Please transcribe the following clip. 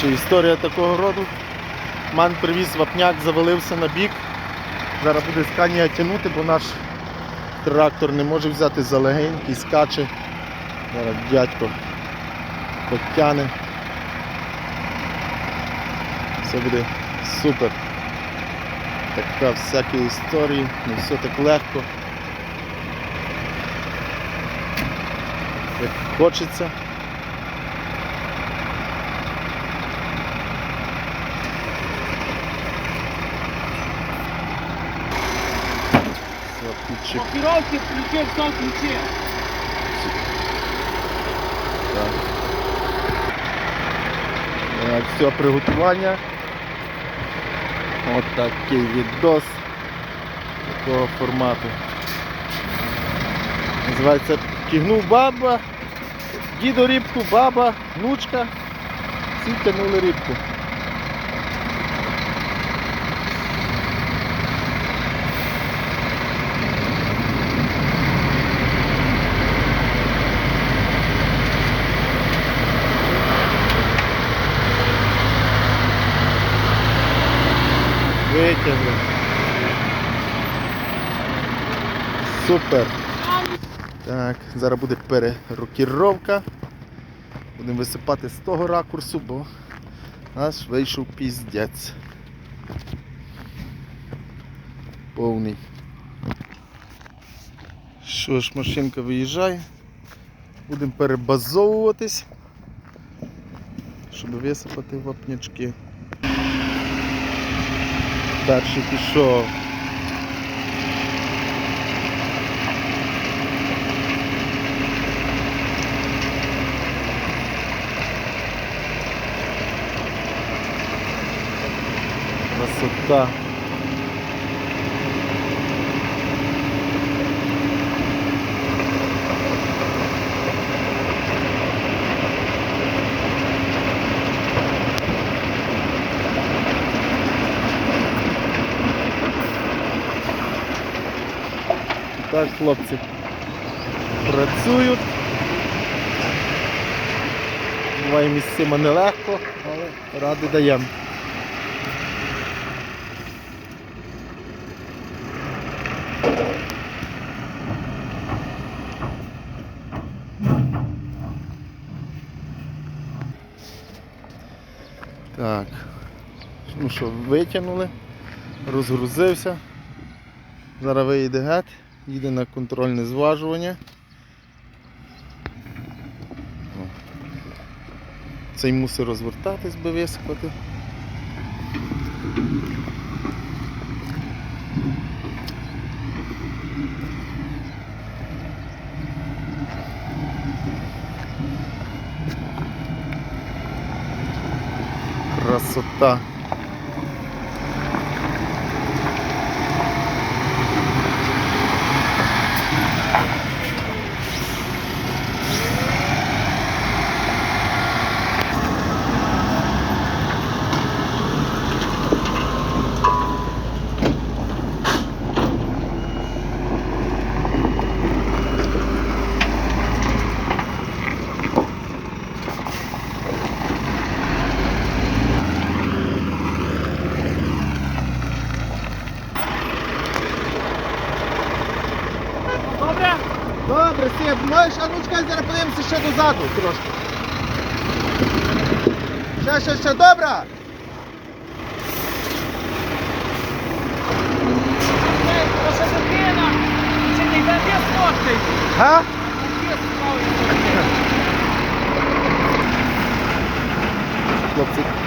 Чи історія такого роду. Ман привіз вапняк, завалився на бік. Зараз буде сканія тягнути, бо наш трактор не може взяти за легенький, скаче. Зараз дядько потягне. Все буде супер. Така всякі історії, не все так легко. Як хочеться. Підчеп- Блокировки включи, все включи. Так. Так, все, приготування. От такий відос такого формату. Називається Тягнув баба, дідо рибку, баба, внучка. Всі тягнули рибку. Витягли. Супер. Так, зараз буде перерокіровка. Будемо висипати з того ракурсу, бо наш вийшов піздець. Повний. Що ж, машинка виїжджає. Будемо перебазовуватись, щоб висипати вапнячки. Перший пішов. Красота. Так, хлопці працюють. Буває місцями нелегко, але ради даємо. Так. Ну що, витягнули, розгрузився. Зараз виїде геть, їде на контрольне зважування. Цей мусить розвертатись, би висипати. Красота. Добре, Сіп, можеш, а ну чекай, зараз подивимося ще дозаду трошки. Ще, ще, ще, добре? Га? Хлопці